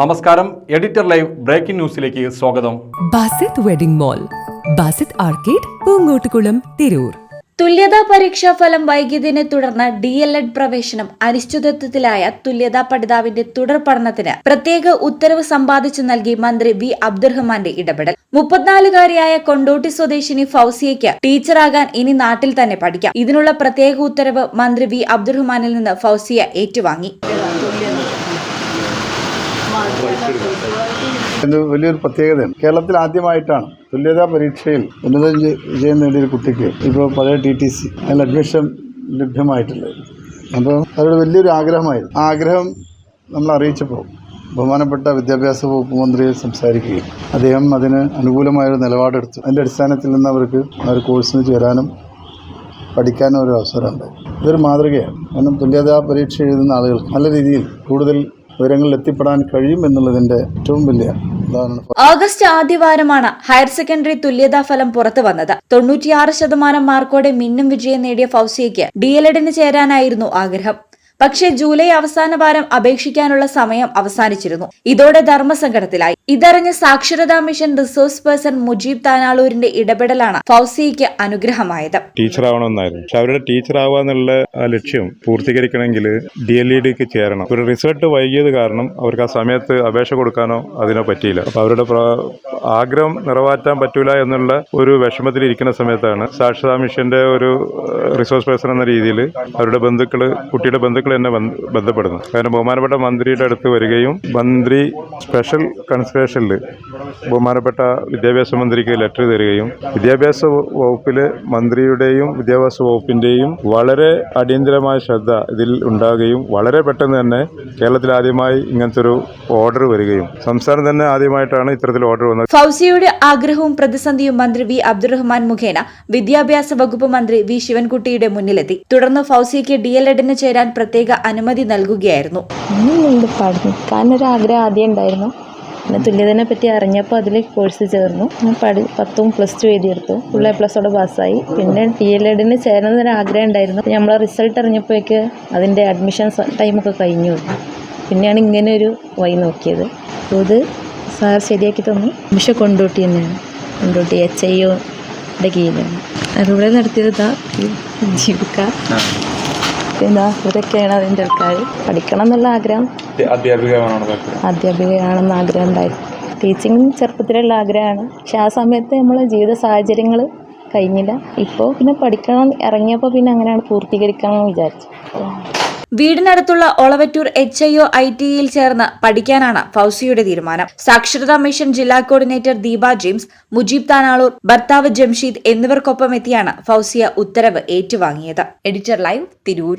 നമസ്കാരം. Editor live breaking ന്യൂസിലേക്ക് സ്വാഗതം. Basith wedding mall Basith arcade Poongottukulam Tirur. തുല്യതാ പരീക്ഷാ ഫലം വൈകിയതിനെ തുടർന്ന് ഡി എൽ എഡ് പ്രവേശനം അനിശ്ചിതത്വത്തിലായ തുല്യതാ പഠിതാവിന്റെ തുടർ പഠനത്തിന് പ്രത്യേക ഉത്തരവ് സമ്പാദിച്ചു നൽകി മന്ത്രി വി അബ്ദുറഹ്മാന്റെ ഇടപെടൽ. മുപ്പത്തിനാലുകാരിയായ കൊണ്ടോട്ടി സ്വദേശിനി ഫൗസിയയ്ക്ക് ടീച്ചറാകാൻ ഇനി നാട്ടിൽ തന്നെ പഠിക്കാം. ഇതിനുള്ള പ്രത്യേക ഉത്തരവ് മന്ത്രി വി അബ്ദുറഹ്മാനിൽ നിന്ന് ഫൗസിയ ഏറ്റുവാങ്ങി. ഇത് വലിയൊരു പ്രത്യേകതയാണ്. കേരളത്തിൽ ആദ്യമായിട്ടാണ് തുല്യതാ പരീക്ഷയിൽ ഉന്നത വിജയം നേടിയ കുട്ടിക്ക് ഇപ്പോൾ പഴയ ടി ടി സി അതിൽ അഡ്മിഷൻ ലഭ്യമായിട്ടുള്ളത്. അപ്പോൾ അവരുടെ വലിയൊരു ആഗ്രഹമായിരുന്നു. ആ ആഗ്രഹം നമ്മൾ അറിയിച്ചപ്പോൾ ബഹുമാനപ്പെട്ട വിദ്യാഭ്യാസ വകുപ്പ് മന്ത്രി സംസാരിക്കുകയും അദ്ദേഹം അതിന് അനുകൂലമായൊരു നിലപാടെടുത്തു. അതിന്റെ അടിസ്ഥാനത്തിൽ നിന്ന് അവർക്ക് ആ ഒരു കോഴ്സിന് ചേരാനും പഠിക്കാനും ഒരു അവസരമുണ്ട് ഇതൊരു മാതൃകയാണ്. കാരണം തുല്യതാ പരീക്ഷ എഴുതുന്ന ആളുകൾ നല്ല രീതിയിൽ കൂടുതൽ വിവരങ്ങളിൽ എത്തിപ്പെടാൻ കഴിയും ഏറ്റവും വലിയ ഓഗസ്റ്റ് ആദ്യവാരമാണ് ഹയർ സെക്കൻഡറി തുല്യതാ ഫലം പുറത്തു വന്നത്. തൊണ്ണൂറ്റിയാറ് ശതമാനം മാർക്കോടെ മിന്നും വിജയം നേടിയ ഫൗസിയയ്ക്ക് ഡി എൽ എഡിന് ചേരാനായിരുന്നു ആഗ്രഹം. പക്ഷേ ജൂലൈ അവസാന വാരം അപേക്ഷിക്കാനുള്ള സമയം അവസാനിച്ചിരുന്നു. ഇതോടെ ധർമ്മസങ്കടത്തിലായി ഇതറിഞ്ഞ് സാക്ഷരതാ മിഷൻ റിസോഴ്സ് പേഴ്സൺ മുജീബ് താനാളൂരിന്റെ ഇടപെടലാണ് ഫൗസിയയ്ക്ക് അനുഗ്രഹമായത്. ടീച്ചറാവണമെന്നായിരുന്നു. പക്ഷെ അവരുടെ ടീച്ചറാവുക എന്നുള്ള ലക്ഷ്യം പൂർത്തീകരിക്കണമെങ്കിൽ ഡി എൽ ഇ ഡിക്ക് ചേരണം. ഒരു റിസൾട്ട് വൈകിയത് കാരണം അവർക്ക് ആ സമയത്ത് അപേക്ഷ കൊടുക്കാനോ അതിനോ പറ്റിയില്ല. അപ്പോൾ അവരുടെ ആഗ്രഹം നിറവേറ്റാൻ പറ്റൂല എന്നുള്ള ഒരു വിഷമത്തിൽ ഇരിക്കുന്ന സമയത്താണ് സാക്ഷരതാ മിഷന്റെ ഒരു റിസോഴ്സ് പേഴ്സൺ എന്ന രീതിയിൽ അവരുടെ ബന്ധുക്കൾ കുട്ടിയുടെ ബന്ധുക്കൾ എന്നെ ബന്ധപ്പെടുന്നു കാരണം ബഹുമാനപ്പെട്ട മന്ത്രിയുടെ അടുത്ത് വരികയും മന്ത്രി സ്പെഷ്യൽ കൺസിഡറേഷനിൽ ബഹുമാനപ്പെട്ട വിദ്യാഭ്യാസ മന്ത്രിക്ക് ലെറ്റർ തരികയും വിദ്യാഭ്യാസ വകുപ്പിൽ മന്ത്രിയുടെയും വിദ്യാഭ്യാസ വകുപ്പിന്റെയും വളരെ അടിയന്തരമായ ശ്രദ്ധ ഇതിൽ ഉണ്ടാകുകയും വളരെ പെട്ടെന്ന് തന്നെ കേരളത്തിൽ ആദ്യമായി ഇങ്ങനത്തെ ഒരു ഓർഡർ വരികയും സംസ്ഥാനം തന്നെ ആദ്യമായിട്ടാണ് ഇത്തരത്തിൽ ഓർഡർ വന്നത്. ഫൗസിയുടെ ആഗ്രഹവും പ്രതിസന്ധിയും മന്ത്രി വി അബ്ദുറഹ്മാൻ മുഖേന വിദ്യാഭ്യാസ വകുപ്പ് മന്ത്രി വി ശിവൻകുട്ടിയുടെ മുന്നിലെത്തി. തുടർന്ന് ഫൗസിക്ക് ഡി എൽ എഡിന് ചേരാൻ പ്രത്യേക അനുമതി നൽകുകയായിരുന്നു. ആഗ്രഹം ആദ്യം ഉണ്ടായിരുന്നു. പിന്നെ തുല്യതനെ പറ്റി അറിഞ്ഞപ്പോൾ അതിൽ കോഴ്സ് ചേർന്നു. ഞാൻ പഠി പത്തും പ്ലസ് ടു എഴുതിയെടുത്തു. ഫുൾ എ പ്ലസോടെ പാസ്സായി. പിന്നെ ടി എൽ എഡിന് ചേരണമെന്നൊരു ആഗ്രഹം ഉണ്ടായിരുന്നു. നമ്മൾ നമ്മളെ റിസൾട്ട് അറിഞ്ഞപ്പോഴേക്ക് അതിന്റെ അഡ്മിഷൻ ടൈമൊക്കെ കഴിഞ്ഞു. പിന്നെയാണ് ഇങ്ങനെ ഒരു വഴി നോക്കിയത്. അപ്പോൾ ഇത് സാർ ശരിയാക്കി തന്നു. അഡ്മിഷൻ കൊണ്ടോട്ടി തന്നെയാണ്. കൊണ്ടോട്ടി എച്ച് ഐ ഒയുടെ കീഴിലാണ്. അതിലൂടെ നടത്തിയതാ ജീവിക്ക പിന്നെ ഇവരൊക്കെയാണ് അതിന്റെ ആൾക്കാർ പഠിക്കണം എന്നുള്ള ആഗ്രഹം. അധ്യാപികയാണെന്ന് ആഗ്രഹം ഉണ്ടായി. ടീച്ചിങ് ചെറുപ്പത്തിലുള്ള ആഗ്രഹമാണ്. പക്ഷെ ആ സമയത്ത് നമ്മളെ ജീവിത സാഹചര്യങ്ങൾ കഴിഞ്ഞില്ല. ഇപ്പോൾ പിന്നെ പഠിക്കണം ഇറങ്ങിയപ്പോൾ പിന്നെ അങ്ങനെയാണ് പൂർത്തീകരിക്കണം വിചാരിച്ചു. വീടിനടുത്തുള്ള Olavattur H I O I ടിയിൽ ചേർന്ന് പഠിക്കാനാണ് ഫൗസിയുടെ തീരുമാനം. സാക്ഷരതാ മിഷൻ ജില്ലാ കോർഡിനേറ്റർ ദീപ ജെയിംസ് മുജീബ് താനാളൂർ ഭർത്താവ് ജംഷീദ് എന്നിവർക്കൊപ്പം എത്തിയാണ് ഫൗസിയ ഉത്തരവ് ഏറ്റുവാങ്ങിയത്. Editor live Tirur.